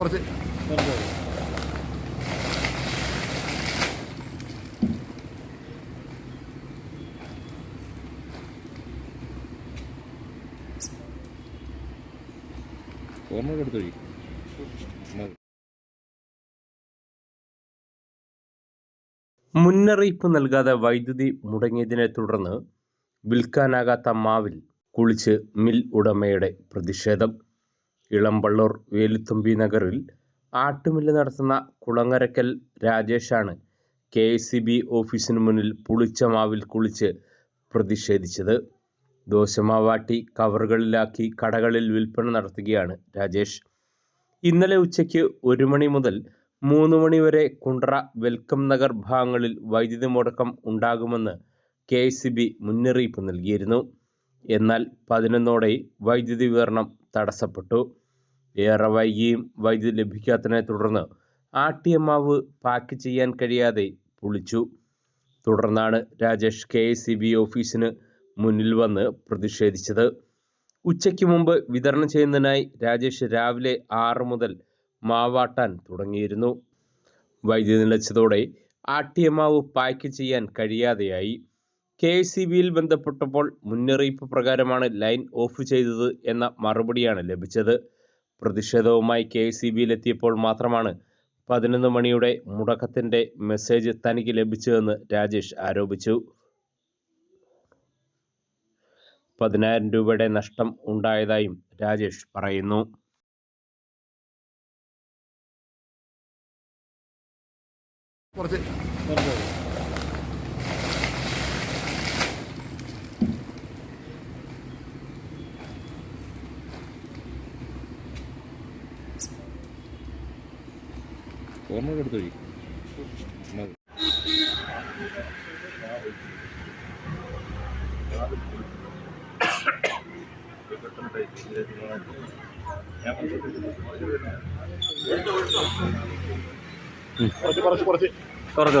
കുറച്ച്. ഓർമ്മ മുന്നറിയിപ്പ് നൽകാതെ വൈദ്യുതി മുടങ്ങിയതിനെ തുടർന്ന് വിൽക്കാനാകാത്ത മാവിൽ കുളിച്ച് മിൽ ഉടമയുടെ പ്രതിഷേധം. ഇളമ്പള്ളൂർ വേലുത്തുമ്പി നഗറിൽ ആട്ടുമില്ല് നടത്തുന്ന കുളങ്ങരക്കൽ രാജേഷാണ് കെ സി ബി ഓഫീസിന് മുന്നിൽ പുളിച്ച മാവിൽ കുളിച്ച് പ്രതിഷേധിച്ചത്. ദോശമാവാട്ടി കവറുകളിലാക്കി കടകളിൽ വിൽപ്പന നടത്തുകയാണ് രാജേഷ്. ഇന്നലെ ഉച്ചയ്ക്ക് ഒരു മണി മുതൽ മൂന്ന് മണി വരെ കുണ്ട്ര വെൽക്കം നഗർ ഭാഗങ്ങളിൽ വൈദ്യുതി മുടക്കം ഉണ്ടാകുമെന്ന് കെ സി ബി മുന്നറിയിപ്പ് നൽകിയിരുന്നു. എന്നാൽ പതിനൊന്നോടെ വൈദ്യുതി വിതരണം തടസ്സപ്പെട്ടു. ഏറെ വൈകിയും വൈദ്യുതി ലഭിക്കാത്തതിനെ തുടർന്ന് ആട്ടിയ മാവ് പാക്ക് ചെയ്യാൻ കഴിയാതെ പൊളിച്ചു. തുടർന്നാണ് Rajesh K S C B ഓഫീസിന് മുന്നിൽ വന്ന് പ്രതിഷേധിച്ചത്. ഉച്ചയ്ക്ക് മുമ്പ് വിതരണം ചെയ്യുന്നതിനായി രാജേഷ് രാവിലെ ആറ് മുതൽ മാവാട്ടാൻ തുടങ്ങിയിരുന്നു. വൈദ്യുതി നിലച്ചതോടെ ആട്ടിയ മാവ് പാക്ക് ചെയ്യാൻ കഴിയാതെയായി. കെ സി ബിയിൽ ബന്ധപ്പെട്ടപ്പോൾ മുന്നറിയിപ്പ് പ്രകാരമാണ് ലൈൻ ഓഫ് ചെയ്തത് എന്ന മറുപടിയാണ് ലഭിച്ചത്. പ്രതിഷേധവുമായി കെ എസ് സി ബിയിലെത്തിയപ്പോൾ മാത്രമാണ് പതിനൊന്ന് മണിയുടെ മുടക്കത്തിന്റെ മെസ്സേജ് തനിക്ക് ലഭിച്ചതെന്ന് രാജേഷ് ആരോപിച്ചു. പതിനായിരം രൂപയുടെ നഷ്ടം ഉണ്ടായതായും രാജേഷ് പറയുന്നു. കുറച്ച് ഓർമ്മ എടുത്തൊഴി കുറച്ച് കുറച്ച് കുറച്ച്. തുറന്നു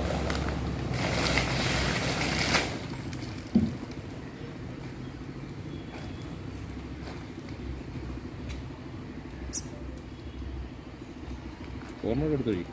ഓർമ്മ എടുത്തൊഴി